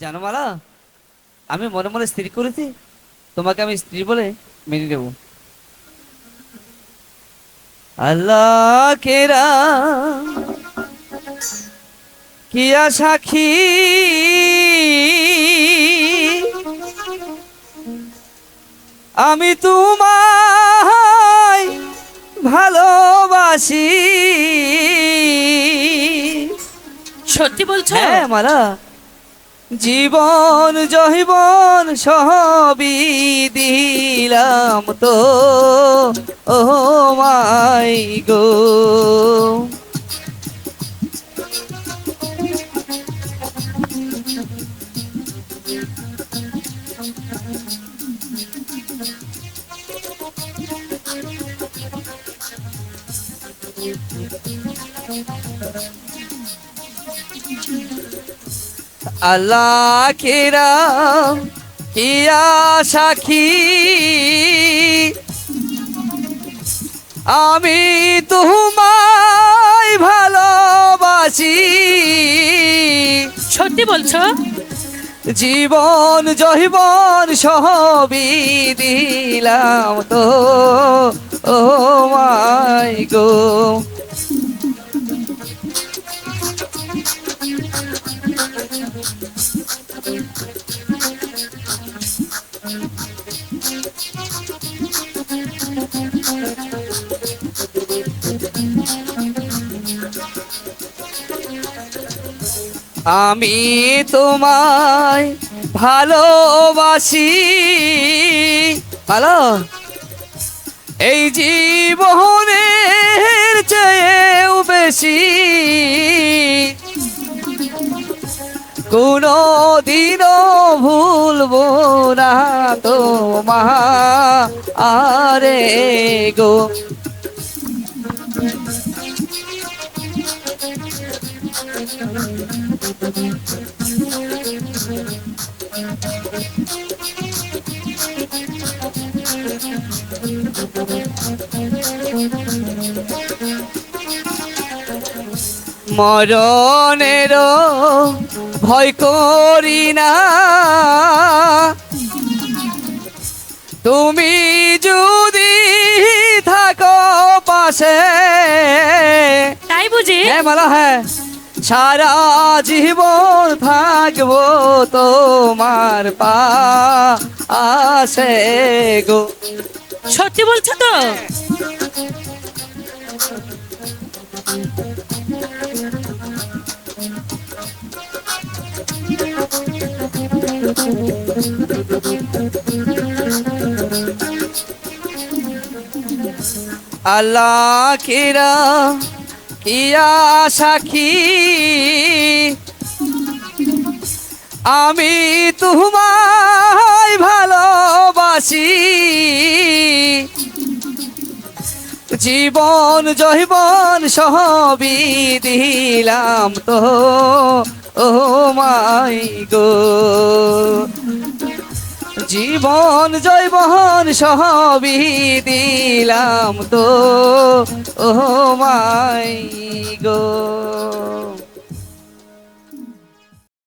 জানো মালা আমি মনে মনে স্থির করেছি তোমাকে আমি স্ত্রী বলে মেনে নেব। আল্লাহ কেরা কিয়া সাক্ষী আমি তোমায় ভালোবাসি। সত্যি বলছো? হ্যাঁ মালা জীবন জহিবন সবই দিলাম তো। ও মাই গো। আল্লাহ কেরা কিয়া সাক্ষী আমি তোমায় ভালোবাসি। সত্যি বলছো? জীবন জহিবন সবই দিলাম তো ও মাই গো। আমি তোমায় ভালোবাসি। ভালো? এই জীবনের চেয়েও বেশি কোনো দিনও ভুলবো না তোমার আরে গো। মরণের ভয় করি না। তুমি যদি থাকো পাশে তাই বুঝি? হ্যাঁ মালা হ্যাঁ। সারা জীবন থাকব তোমার পা আসে গো। সত্যি বলছো তো? আল্লাহ কিয়া সাক্ষী আমি তোমায় ভালোবাসি। জীবন জৈবন সবই দিলাম তো। ও মাই গো। জীবন জৈবন সবই দিলাম তো। ও মাই গো।